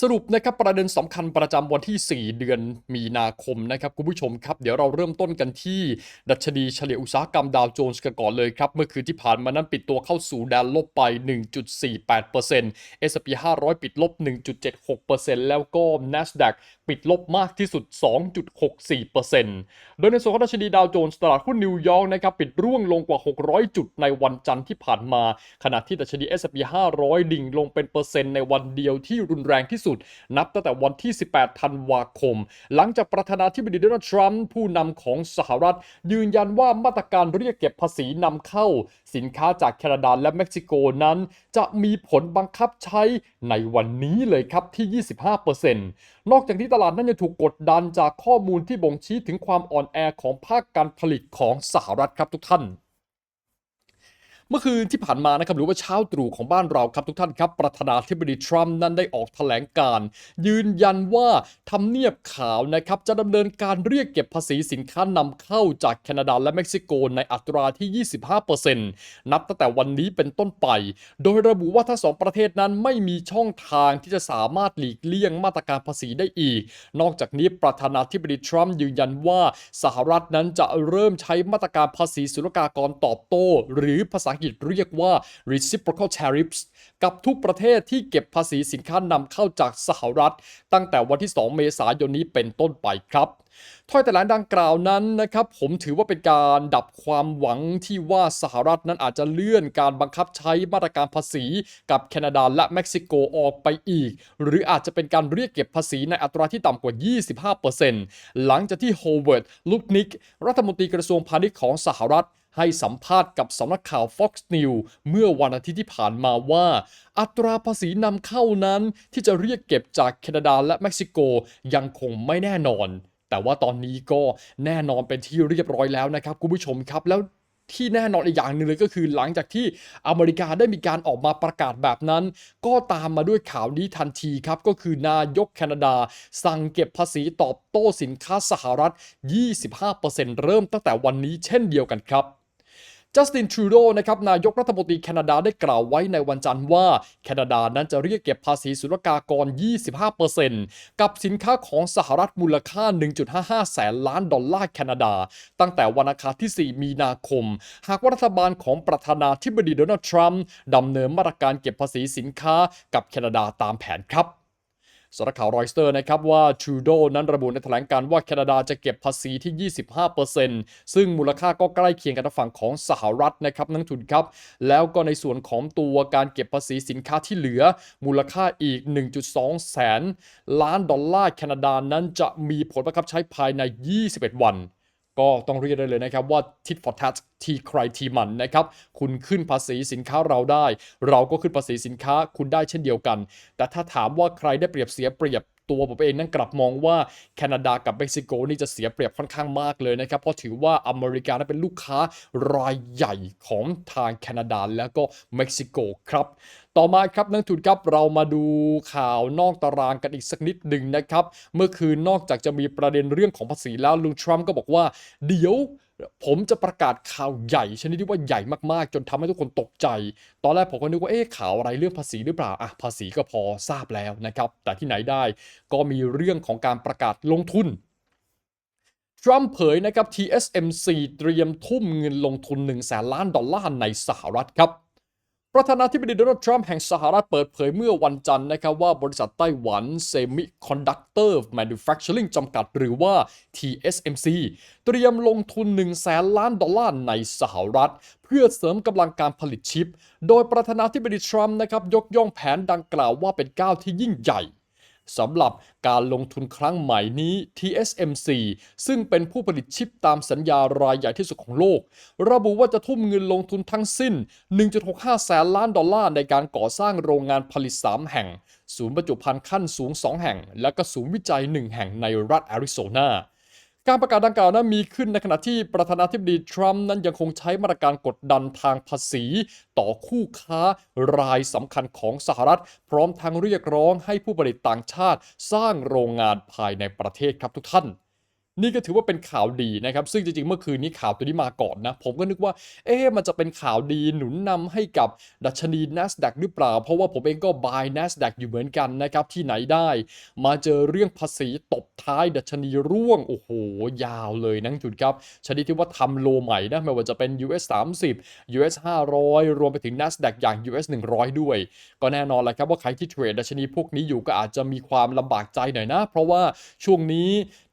สรุปนะครับประเด็นสำคัญประจำวันที่ 4 เดือนมีนาคมนะครับคุณผู้ชมครับเดี๋ยวเราเริ่มต้นกันที่ ดัชนีเฉลี่ยอุตสาหกรรมดาวโจนส์กันก่อนเลยครับ เมื่อคืนที่ผ่านมานั้นปิดตัวเข้าสู่แดนลบไป 1.48% S&P 500 ปิดลบ 1.76%แล้วก็ NASDAQ ปิดลบมากที่สุด 2.64%โดยในส่วนของดัชนีดาวโจนส์ตลาดหุ้นนิวยอร์กนะครับปิดร่วงลงกว่า 600 จุดในวันจันทร์ที่ผ่านมา ขณะที่ดัชนี S&P 500 ดิ่งลงเป็นเปอร์เซ็นต์ในวันเดียวที่รุนแรงที่สุด นับตั้งแต่วันที่ 18 ธันวาคม หลังจากประธานาธิบดีโดนัลด์ทรัมป์ผู้นำของสหรัฐ ยืนยันว่ามาตรการเรียกเก็บภาษีนำเข้า สินค้าจากแคนาดาและเม็กซิโกนั้น จะมีผลบังคับใช้ในวันนี้เลยครับที่ 25%นอกจากนี้ตลาดนั้นยังถูกกดดันจากข้อมูลที่บ่งชี้ถึงความอ่อนแอของภาคการผลิตของสหรัฐครับทุกท่าน เมื่อคืนที่ผ่านมานะครับหรือว่าเช้าตรู่ของบ้านเราครับทุกท่านครับ ประธานาธิบดีทรัมป์นั้นได้ออกแถลงการ ยืนยันว่าทำเนียบขาวนะครับจะดำเนินการเรียกเก็บภาษีสินค้านำเข้าจากแคนาดาและเม็กซิโกในอัตราที่ 25%นับตั้งแต่วันนี้เป็นต้นไป โดยระบุว่าทั้งสองประเทศนั้นไม่มีช่องทางที่จะสามารถหลีกเลี่ยงมาตรการภาษีได้อีก นอกจากนี้ประธานาธิบดีทรัมป์ยืนยันว่าสหรัฐนั้นจะเริ่มใช้มาตรการภาษีศุลกากรตอบโต้ หรือภาษาอังกฤษเรียกว่า reciprocal tariffs กับทุกประเทศที่เก็บภาษีสินค้านำเข้าจากสหรัฐ ตั้งแต่วันที่ 2 เมษายนนี้เป็นต้นไปครับถ้อยแถลงดังกล่าวนั้นนะครับผมถือว่าเป็นการดับความหวังที่ว่าสหรัฐนั้นอาจจะเลื่อนการบังคับใช้มาตรการภาษีกับแคนาดาและเม็กซิโกออกไปอีก หรืออาจจะเป็นการเรียกเก็บภาษีในอัตราที่ต่ำกว่า 25%หลังจากที่โฮเวิร์ดลุกนิก รัฐมนตรีกระทรวงพาณิชย์ของสหรัฐ ให้สัมภาษณ์กับสำนักข่าว Fox News เมื่อวันอาทิตย์ที่ผ่านมาว่า อัตราภาษีนำเข้านั้นที่จะเรียกเก็บจากแคนาดาและเม็กซิโกยังคงไม่แน่นอน แต่ว่าตอนนี้ก็แน่นอนเป็นที่เรียบร้อยแล้วนะครับคุณผู้ชมครับแล้วที่แน่นอนอีกอย่างหนึ่งเลยก็คือหลังจากที่อเมริกาได้มีการออกมาประกาศแบบนั้น ก็ตามมาด้วยข่าวนี้ทันทีครับ ก็คือนายกแคนาดา สั่งเก็บภาษีตอบโต้สินค้าสหรัฐ 25%เริ่มตั้งแต่วันนี้เช่นเดียวกันครับ จัสตินทรูโดนะครับนายกรัฐมนตรีแคนาดาได้กล่าวไว้ในวันจันทร์ว่า แคนาดานั้นจะเรียกเก็บภาษีศุลกากร 25%กับสินค้าของสหรัฐมูลค่า 1.55 แสนล้านดอลลาร์แคนาดา ตั้งแต่วันอังคารที่ 4 มีนาคม หากว่ารัฐบาลของประธานาธิบดีโดนัลด์ทรัมป์ดำเนินมาตรการเก็บภาษีสินค้ากับแคนาดาตามแผนครับ สารข่าวรอยสเตอร์นะครับว่าทรูโดนั้นระบุในแถลงการว่าแคนาดาจะเก็บภาษีที่ 25%ซึ่งมูลค่าก็ใกล้เคียงกับฝั่งของสหรัฐนะครับนักทุนครับ แล้วก็ในส่วนของตัวการเก็บภาษีสินค้าที่เหลือ มูลค่าอีก 1.2 แสน ล้านดอลลาร์แคนาดานั้นจะมีผลบังคับใช้ภายใน 21 วัน ก็ต้องเรียกได้เลยนะครับว่าทิดฟอร์ทัชทีใครทีมันนะครับ คุณขึ้นภาษีสินค้าเราได้ เราก็ขึ้นภาษีสินค้าคุณได้เช่นเดียวกัน แต่ถ้าถามว่าใครได้เปรียบเสียเปรียบ ตัวผมเองนั้นกลับมองว่าแคนาดากับเม็กซิโกนี่จะเสียเปรียบค่อนข้างมากเลยนะครับ เพราะถือว่าอเมริกานั้นเป็นลูกค้ารายใหญ่ของทางแคนาดาแล้วก็เม็กซิโกครับต่อมาครับนักทุนครับเรามาดูข่าวนอกตารางกันอีกสักนิดหนึ่งนะครับ เมื่อคืนนอกจากจะมีประเด็นเรื่องของภาษีแล้วลุงทรัมป์ก็บอกว่า เดี๋ยว ผมจะประกาศข่าวใหญ่ชนิดที่ว่าใหญ่มากๆ จนทำให้ทุกคนตกใจ ตอนแรกผมก็นึกว่าเอ๊ะข่าวอะไรเรื่องภาษีหรือเปล่าอะภาษีก็พอทราบแล้วนะครับ แต่ที่ไหนได้ก็มีเรื่องของการประกาศลงทุนทรัมป์เผยนะครับ TSMC เตรียมทุ่มเงินลงทุน1แสนล้านดอลลาร์ในสหรัฐครับ ประธานาธิบดีโดนัลด์ทรัมป์แห่งสหรัฐเปิดเผยเมื่อวันจันทร์นะครับว่าบริษัทไต้หวันเซมิคอนดักเตอร์แมนูแฟคเจอริงจำกัดหรือว่า TSMC เตรียมลงทุน1แสนล้านดอลลาร์ในสหรัฐ เพื่อเสริมกำลังการผลิตชิป โดยประธานาธิบดีทรัมป์นะครับยกย่องแผนดังกล่าวว่าเป็นก้าวที่ยิ่งใหญ่ สำหรับการลงทุนครั้งใหม่นี้ TSMC ซึ่งเป็นผู้ผลิตชิปตามสัญญารายใหญ่ที่สุดของโลก ระบุว่าจะทุ่มเงินลงทุนทั้งสิ้น 1.65 แสนล้านดอลลาร์ในการก่อสร้างโรงงานผลิต 3 แห่ง ศูนย์บรรจุภัณฑ์ขั้นสูง 2 แห่ง และก็ศูนย์วิจัย 1 แห่งในรัฐแอริโซนา การประกาศดังกล่าวนั้นมีขึ้นในขณะที่ประธานาธิบดีทรัมป์นั้นยังคงใช้มาตรการกดดันทางภาษี ต่อคู่ค้ารายสำคัญของสหรัฐ พร้อมทั้งเรียกร้องให้ผู้ผลิตต่างชาติสร้างโรงงานภายในประเทศครับทุกท่าน นี่ก็ถือว่าเป็นข่าวดีนะครับ ซึ่งจริงๆ เมื่อคืนนี้ข่าวตัวนี้มาก่อนนะ ผมก็นึกว่า เอ๊ะ มันจะเป็นข่าวดีหนุนนำให้กับดัชนี NASDAQ หรือเปล่า เพราะว่าผมเองก็ buy NASDAQ อยู่เหมือนกันนะครับ ที่ไหนได้ มาเจอเรื่องภาษีตบท้ายดัชนีร่วง โอ้โห ยาวเลยนักจุดครับ ชนิดที่ว่าทำโลใหม่นะ ไม่ว่าจะเป็น US 30 US 500 รวมไปถึง NASDAQ อย่าง US 100 ด้วย ก็แน่นอนแหละครับว่าใครที่เทรดดัชนีพวกนี้อยู่ก็อาจจะมีความลำบากใจหน่อยนะ เพราะว่าช่วงนี้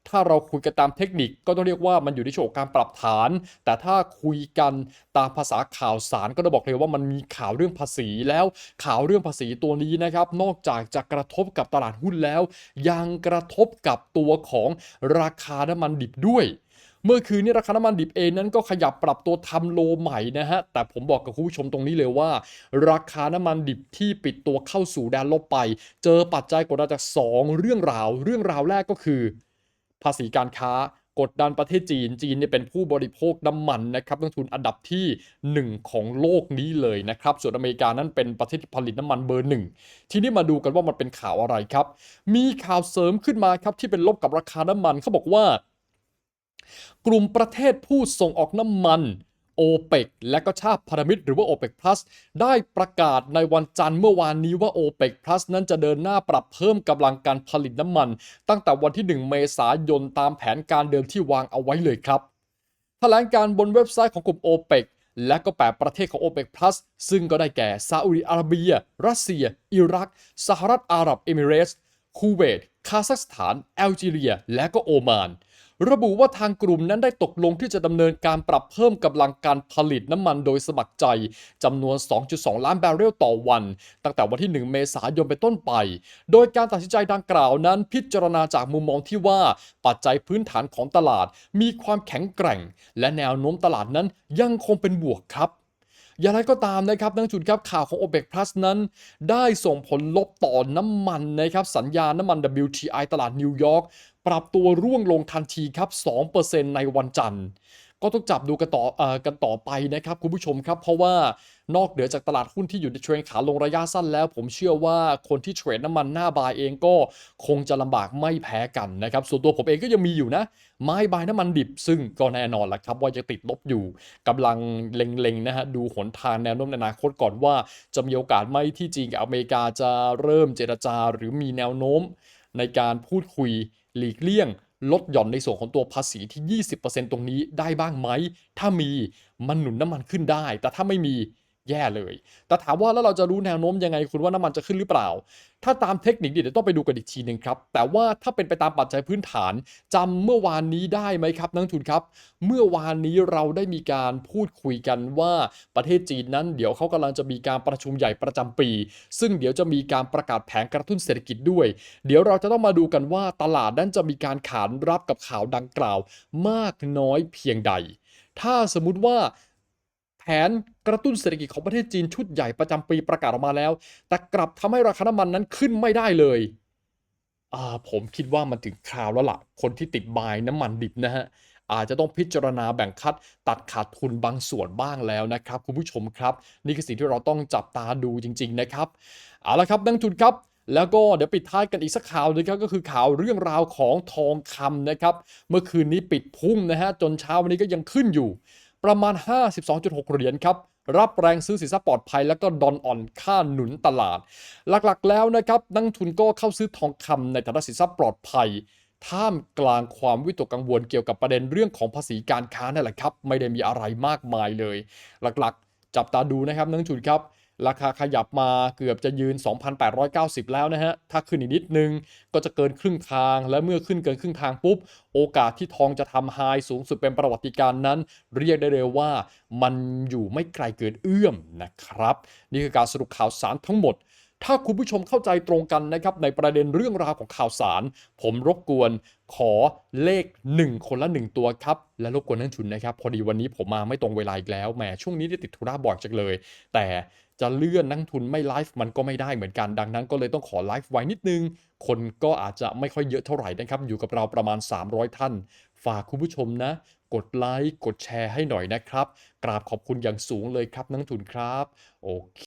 ถ้าเราคุยกันตามเทคนิคก็ต้องเรียกว่ามันอยู่ในช่วงการปรับฐาน แต่ถ้าคุยกันตามภาษาข่าวสารก็ต้องบอกเลยว่ามันมีข่าวเรื่องภาษีแล้วข่าวเรื่องภาษีตัวนี้นะครับนอกจากจะกระทบกับตลาดหุ้นแล้ว ยังกระทบกับตัวของราคาน้ำมันดิบด้วยเมื่อคืนนี้ราคาน้ำมันดิบเองนั้นก็ขยับปรับตัวทำโลใหม่นะฮะ แต่ผมบอกกับคุณผู้ชมตรงนี้เลยว่า ราคาน้ำมันดิบที่ปิดตัวเข้าสู่แดนลบไป เจอปัจจัยกดดันจาก 2 เรื่องราว เรื่องราวแรกก็คือ ภาษีการค้ากดดันประเทศจีน จีนเนี่ยเป็นผู้บริโภคน้ำมันนะครับต้นทุนอันดับที่ 1 ของโลกนี้เลยนะครับ ส่วนอเมริกานั้นเป็นประเทศที่ผลิตน้ำมันเบอร์หนึ่ง ทีนี้มาดูกันว่ามันเป็นข่าวอะไรครับ มีข่าวเสริมขึ้นมาครับที่เป็นลบกับราคาน้ำมันเขาบอกว่า กลุ่มประเทศผู้ส่งออกน้ำมัน โอเปกและก็ชาติพันธมิตรหรือว่า OPEC Plus ได้ประกาศในวันจันทร์เมื่อวานนี้ว่า OPEC Plus นั้นจะเดินหน้าปรับเพิ่มกำลังการผลิตน้ำมัน ตั้งแต่วันที่ 1 เมษายนตามแผนการเดิมที่วางเอาไว้เลยครับแถลงการบนเว็บไซต์ของกลุ่ม OPEC และก็ 8 ประเทศของ OPEC Plus ซึ่งก็ได้แก่ซาอุดิอาระเบีย รัสเซีย อิรัก สหรัฐอาหรับเอมิเรส์คูเวต คาซัคสถาน แอลจีเรีย และก็โอมาน ระบุว่าทางกลุ่มนั้นได้ตกลงที่จะดำเนินการปรับเพิ่มกำลังการผลิตน้ำมันโดยสมัครใจจำนวน 2.2 ล้านบาร์เรลต่อวัน ตั้งแต่วันที่ 1 เมษายนเป็นต้นไป โดยการตัดสินใจดังกล่าวนั้น พิจารณาจากมุมมองที่ว่าปัจจัยพื้นฐานของตลาด มีความแข็งแกร่ง และแนวโน้มตลาดนั้นยังคงเป็นบวกครับ อย่างไรก็ตามนะครับนักจุดครับข่าวของ OPEC Plus นั้น ได้ส่งผลลบต่อน้ำมันนะครับสัญญาน้ำมัน WTI ตลาดนิวยอร์กปรับตัวร่วงลงทันทีครับ 2%ในวันจันทร์ ก็ต้องจับดูกันต่ออกันต่อไปนะครับคุณผู้ชมครับ เพราะว่านอกเหนือจากตลาดหุ้นที่อยู่ในเทรนขาลงระยะสั้นแล้ว ผมเชื่อว่าคนที่เทรดน้ำมันหน้าบายเองก็คงจะลำบากไม่แพ้กันนะครับ ส่วนตัวผมเองก็ยังมีอยู่นะ ไม้บายน้ำมันดิบ ซึ่งก็แน่นอนแหละครับว่าจะติดลบอยู่กำลังเล็งๆนะฮะดูหนทางแนวโน้มในอนาคตก่อนว่า จะมีโอกาสไหมที่จีนกับอเมริกาจะเริ่มเจรจาหรือมีแนวโน้มในการพูดคุยหลีกเลี่ยง ลดหย่อนในส่วนของตัวภาษีที่ 20%ตรงนี้ได้บ้างไหม ถ้ามีมันหนุนน้ำมันขึ้นได้ แต่ถ้าไม่มี แย่เลย แต่ถามว่าแล้วเราจะรู้แนวโน้มยังไงคุณว่าน้ำมันจะขึ้นหรือเปล่า ถ้าตามเทคนิคเดี๋ยวต้องไปดูกันอีกทีหนึ่งครับ แต่ว่าถ้าเป็นไปตามปัจจัยพื้นฐานจำเมื่อวานนี้ได้ไหมครับนักทุนครับ เมื่อวานนี้เราได้มีการพูดคุยกันว่าประเทศจีนนั้นเดี๋ยวเขากำลังจะมีการประชุมใหญ่ประจำปี ซึ่งเดี๋ยวจะมีการประกาศแผนกระตุ้นเศรษฐกิจด้วย เดี๋ยวเราจะต้องมาดูกันว่าตลาดนั้นจะมีการขานรับกับข่าวดังกล่าว มากน้อยเพียงใด ถ้าสมมุติว่า แผนกระตุ้นเศรษฐกิจของประเทศจีนชุดใหญ่ประจำปีประกาศออกมาแล้ว แต่กลับทำให้ราคาน้ำมันนั้นขึ้นไม่ได้เลยผมคิดว่ามันถึงคราวแล้วล่ะ คนที่ติดบายน้ำมันดิบนะฮะ อาจจะต้องพิจารณาแบ่งคัด ตัดขาดทุนบางส่วนบ้างแล้วนะครับ คุณผู้ชมครับ นี่คือสิ่งที่เราต้องจับตาดูจริง ๆ นะครับ เอาละครับนักทุนครับแล้วก็เดี๋ยวปิดท้ายกันอีกสักข่าวหนึงครับก็คือข่าวเรื่องราวของทองคำนะครับ เมื่อคืนนี้ปิดพุ่งนะฮะจนเช้าวันนี้ก็ยังขึ้นอยู่ ประมาณ 52.6 เหรียญครับรับแรงซื้อสินทรัพย์ปลอดภัยแล้วก็ดอนอ่อนค่าหนุนตลาด หลักๆ แล้วนะครับนักทุนก็เข้าซื้อทองคำในฐานะสินทรัพย์ปลอดภัย ท่ามกลางความวิตกกังวลเกี่ยวกับประเด็นเรื่องของภาษีการค้านั่นแหละครับ ไม่ได้มีอะไรมากมายเลย หลักๆ จับตาดูนะครับนักทุนครับ ราคาขยับมาเกือบจะยืน 2,890 แล้วนะฮะ ถ้าขึ้นอีกนิดนึงก็จะเกินครึ่งทาง และเมื่อขึ้นเกินครึ่งทางปุ๊บ โอกาสที่ทองจะทำไฮสูงสุดเป็นประวัติการนั้น เรียกได้เลยว่ามันอยู่ไม่ไกลเกินเอื้อมนะครับ นี่คือการสรุปข่าวสารทั้งหมด ถ้าคุณผู้ชมเข้าใจตรงกันนะครับในประเด็นเรื่องราวของข่าวสาร ผมรบกวนขอเลข 1 คนละ 1 ตัวครับ และรบกวนนักทุนนะครับ พอดีวันนี้ผมมาไม่ตรงเวลาอีกแล้วแหมช่วงนี้ได้ติดธุระบ่อยจังเลย แต่จะเลื่อนนักทุนไม่ไลฟ์มันก็ไม่ได้เหมือนกันดังนั้นก็เลยต้องขอไลฟ์ไว้นิดนึง คนก็อาจจะไม่ค่อยเยอะเท่าไหร่นะครับ อยู่กับเราประมาณ 300 ท่าน ฝากคุณผู้ชมนะ กดไลค์กดแชร์ให้หน่อยนะครับ กราบขอบคุณอย่างสูงเลยครับนักทุนครับ โอเค